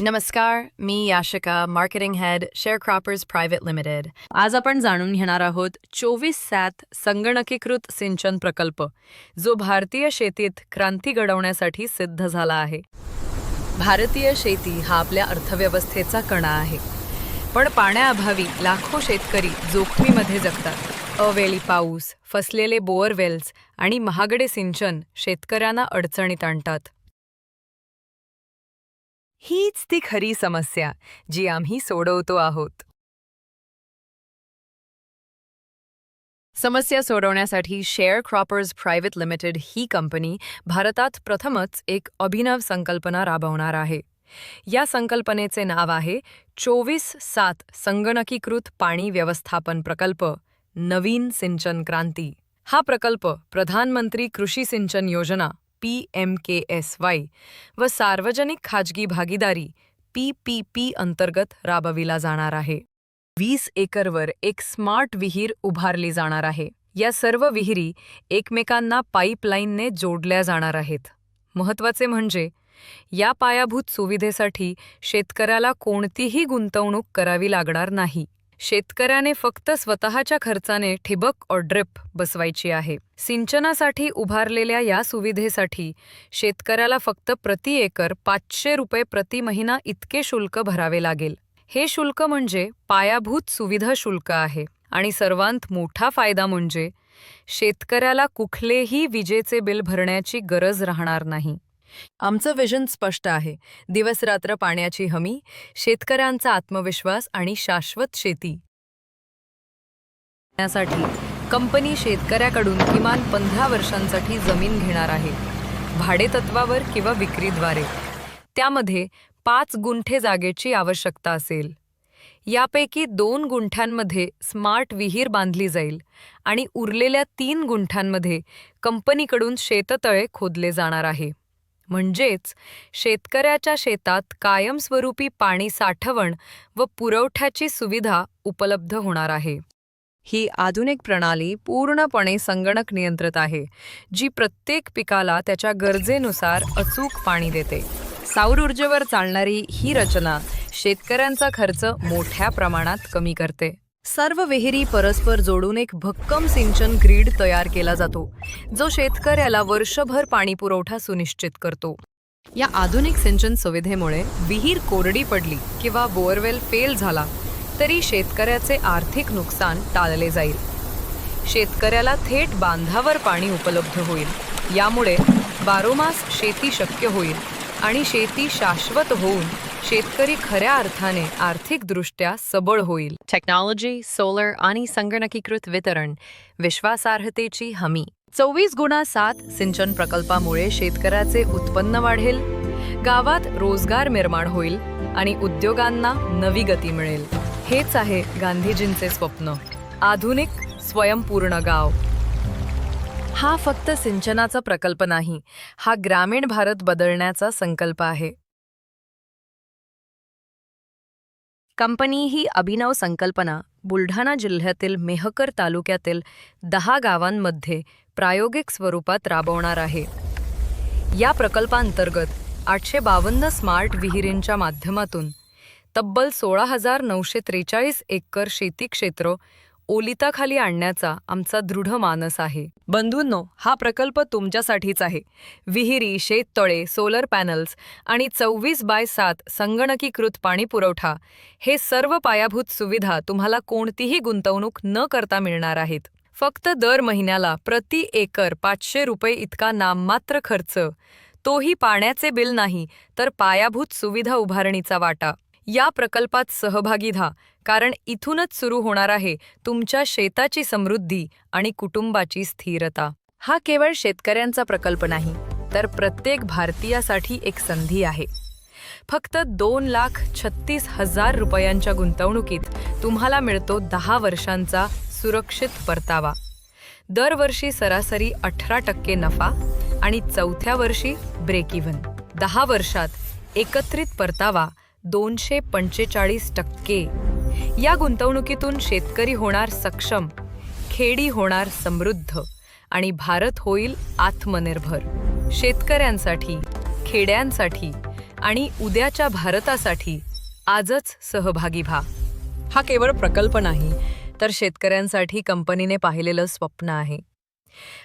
नमस्कार मी Yashika marketing head sharecroppers private limited आज आपण जाणून घेणार आहोत चोवीस सॅत संगणकीकृत सिंचन प्रकल्प जो भारतीय शेतीत क्रांती घडवण्यासाठी सिद्ध झाला आहे. भारतीय शेती हा आपल्या अर्थव्यवस्थेचा कणा आहे. पण पाण्याअभावी लाखो शेतकरी जोखमीमध्ये जगतात. अवेळी पाऊस फसलेले बोअरवेल्स आणि महागडे सिंचन शेतकऱ्यांना अडचणीत आणतात. हीच ती खरी समस्या जी आम्ही सोडवतो आहोत. समस्या सोडवण्यासाठी शेअर क्रॉपर्स प्रायव्हेट लिमिटेड ही कंपनी भारतात प्रथमच एक अभिनव संकल्पना राबवणार आहे. या संकल्पनेचे नाव आहे चोवीस सात संगणकीकृत पाणी व्यवस्थापन प्रकल्प नवीन सिंचन क्रांती. हा प्रकल्प प्रधानमंत्री कृषी सिंचन योजना P M K S Y व सार्वजनिक खाजगी भागीदारी पी पी पी अंतर्गत राबविला जाणार आहे. वीस एकरवर एक स्मार्ट विहीर उभारली जाणार आहे. या सर्व विहिरी एकमेकांना पाईपलाईनने जोडल्या जाणार आहेत. महत्त्वाचे म्हणजे या पायाभूत सुविधेसाठी शेतकऱ्याला कोणतीही गुंतवणूक करावी लागणार नाही. शेतकऱ्याने फक्त स्वतःच्या खर्चाने ठिबक और ड्रिप बसवायची आहे. सिंचनासाठी उभारलेल्या या सुविधेसाठी शेतकऱ्याला फक्त प्रति एकर पाचशे रुपये प्रति महिना इतके शुल्क भरावे लागेल. हे शुल्क म्हणजे पायाभूत सुविधा शुल्क आहे. आणि सर्वांत मोठा फायदा म्हणजे शेतकऱ्याला कुठलेही विजेचे बिल भरण्याची गरज राहणार नाही. आमचं विजन स्पष्ट आहे. दिवसरात्र पाण्याची हमी शेतकऱ्यांचा आत्मविश्वास आणि शाश्वत शेती. कंपनी शेतकऱ्याकडून किमान पंधरा वर्षांसाठी जमीन घेणार आहे. भाडेतत्वावर किंवा विक्रीद्वारे. त्यामध्ये पाच गुंठे जागेची आवश्यकता असेल. यापैकी दोन गुंठ्यांमध्ये स्मार्ट विहीर बांधली जाईल आणि उरलेल्या तीन गुंठ्यांमध्ये कंपनीकडून शेततळे खोदले जाणार आहे. म्हणजेच शेतकऱ्याच्या शेतात कायमस्वरूपी पाणी साठवण व पुरवठ्याची सुविधा उपलब्ध होणार आहे. ही आधुनिक प्रणाली पूर्णपणे संगणक नियंत्रित आहे जी प्रत्येक पिकाला त्याच्या गरजेनुसार अचूक पाणी देते. सौर ऊर्जेवर चालणारी ही रचना शेतकऱ्यांचा खर्च मोठ्या प्रमाणात कमी करते. सर्व विहिरी परस्पर जोडून एक भक्कम सिंचन ग्रीड तयार केला जातो जो शेतकऱ्याला वर्षभर पाणी पुरवठा सुनिश्चित करतो. या आधुनिक सिंचन सुविधेमुळे विहीर कोरडी पडली किंवा बोअरवेल फेल झाला तरी शेतकऱ्याचे आर्थिक नुकसान टाळले जाईल. शेतकऱ्याला थेट बांधावर पाणी उपलब्ध होईल यामुळे बारोमास शेती शक्य होईल आणि शेती शाश्वत होऊन शेतकरी खऱ्या अर्थाने आर्थिकदृष्ट्या सबळ होईल. टेक्नॉलॉजी सोलर आणि संगणकीकृत वितरण विश्वासार्हतेची हमी. चोवीस गुणा सात सिंचन प्रकल्पामुळे शेतकऱ्याचे उत्पन्न वाढेल गावात रोजगार निर्माण होईल आणि उद्योगांना नवी गती मिळेल. हेच आहे गांधीजींचे स्वप्न. आधुनिक स्वयंपूर्ण गाव. हा फक्त सिंचनाचा प्रकल्प नाही हा ग्रामीण भारत बदलण्याचा संकल्प आहे. कंपनी ही अभिनव संकल्पना बुलढाणा जिल्ह्यातील मेहकर तालुक्यातील दहा गावांमध्ये प्रायोगिक स्वरूपात राबवणार आहे. या प्रकल्पांतर्गत आठशे बावन्न स्मार्ट विहिरींच्या माध्यमातून तब्बल सोळा हजार नऊशे त्रेचाळीस एकर शेती क्षेत्र ओलिताखाली आणण्याचा आमचा दृढ मानस आहे. बंधूंनो हा प्रकल्प तुमच्यासाठीच आहे. विहिरी शेततळे सोलर पॅनल्स आणि चौवीस बाय सात संगणकीकृत पाणी पुरवठा हे सर्व पायाभूत सुविधा तुम्हाला कोणतीही गुंतवणूक न करता मिळणार आहेत. फक्त दर महिन्याला प्रति एकर पाचशे रुपये इतका नाममात्र खर्च. तोही पाण्याचे बिल नाही तर पायाभूत सुविधा उभारणीचा वाटा. या प्रकल्पात सहभागी व्हा कारण इथूनच सुरू होणार आहे तुमच्या शेताची समृद्धी आणि कुटुंबाची स्थिरता. हा केवळ शेतकऱ्यांचा प्रकल्प नाही तर प्रत्येक भारतीयासाठी एक संधी आहे. फक्त दोन लाख छत्तीस हजार रुपयांच्या गुंतवणुकीत तुम्हाला मिळतो दहा वर्षांचा सुरक्षित परतावा. दरवर्षी सरासरी अठरा टक्के नफा आणि चौथ्या वर्षी ब्रेक इव्हन दहा वर्षात एकत्रित परतावा दोनशे पंचेचाळीस टक्के. या गुंतवणुकीतून शेतकरी होणार सक्षम खेडी होणार समृद्ध आणि भारत होईल आत्मनिर्भर. शेतकऱ्यांसाठी खेड्यांसाठी आणि उद्याच्या भारतासाठी आजच सहभागी व्हा. हा केवळ प्रकल्प नाही तर शेतकऱ्यांसाठी कंपनीने पाहिलेलं स्वप्न आहे.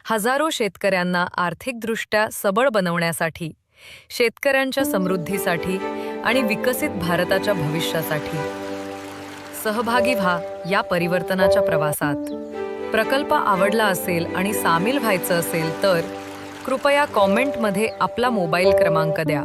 हजारो शेतकऱ्यांना आर्थिकदृष्ट्या सबळ बनवण्यासाठी शेतकऱ्यांच्या समृद्धीसाठी आणि विकसित भारताच्या भविष्यासाठी. सहभागी व्हा या परिवर्तनाच्या प्रवासात. प्रकल्प आवडला असेल आणि सामील व्हायचं असेल तर कृपया कॉमेंटमध्ये आपला मोबाईल क्रमांक द्या.